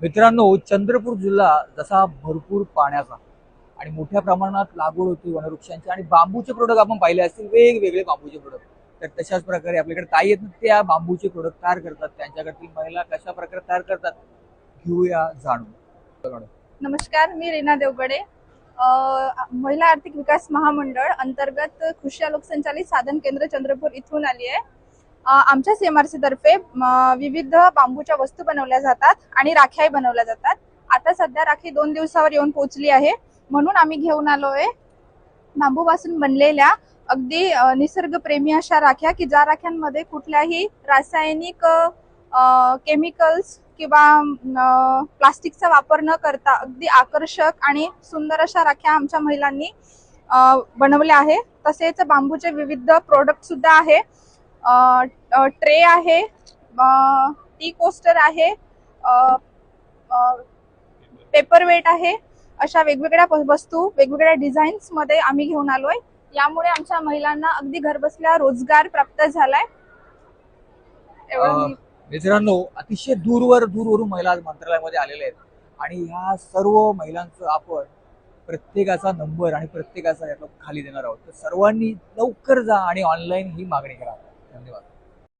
मित्रांनो चंद्रपूर जिल्हा जसा भरपूर पाण्याचा आणि मोठ्या प्रमाणात लागवड होती वनवृक्षांची आणि बांबूचे प्रोडक्ट आपण पाहिले असतील वेगवेगळे बांबूचे प्रोडक्ट तर तशाच प्रकारे आपल्याकडे काय आहेत नाही त्या बांबूचे प्रोडक्ट तयार करतात. त्यांच्याकडतील महिला कशा प्रकारे तयार करतात घेऊया जाणून. नमस्कार मी रीना देवगडे. महिला आर्थिक विकास महामंडळ अंतर्गत खुशिया लोकसंचालित साधन केंद्र चंद्रपूर इथून आली आहे. आमच्या सीएमआरसी तर्फे विविध बांबूच्या वस्तू बनवल्या जातात आणि राख्याही बनवल्या जातात. आता सध्या राखी दोन दिवसावर येऊन पोहोचली आहे. म्हणून आम्ही घेऊन आलोय. बांबूपासून बनलेल्या अगदी निसर्गप्रेमी अशा राख्या की ज्या राख्यांमध्ये कुठल्याही रासायनिक केमिकल्स किंवा प्लास्टिकचा वापर न करता अगदी आकर्षक आणि सुंदर अशा राख्या आमच्या महिलांनी बनवल्या आहे. तसेच बांबूचे विविध प्रोडक्ट सुद्धा आहे. ट्रे आहे टी कोस्टर आहे पेपर वेट आहे अशा वेगवेगळ्या वस्तू वेगवेगळ्या डिझाईन्समध्ये आम्ही घेऊन आलोय. यामुळे आमच्या महिलांना अगदी घरबसल्या रोजगार प्राप्त झालाय. मित्रांनो अतिशय दूरवर दूरवरून महिला मंत्रालयामध्ये आलेल्या आहेत. आणि ह्या सर्व महिलांचं आपण प्रत्येकाचा नंबर आणि प्रत्येकाचा खाली देणार आहोत. तर सर्वांनी लवकर जा आणि ऑनलाईन ही मागणी करा. धन्यवाद.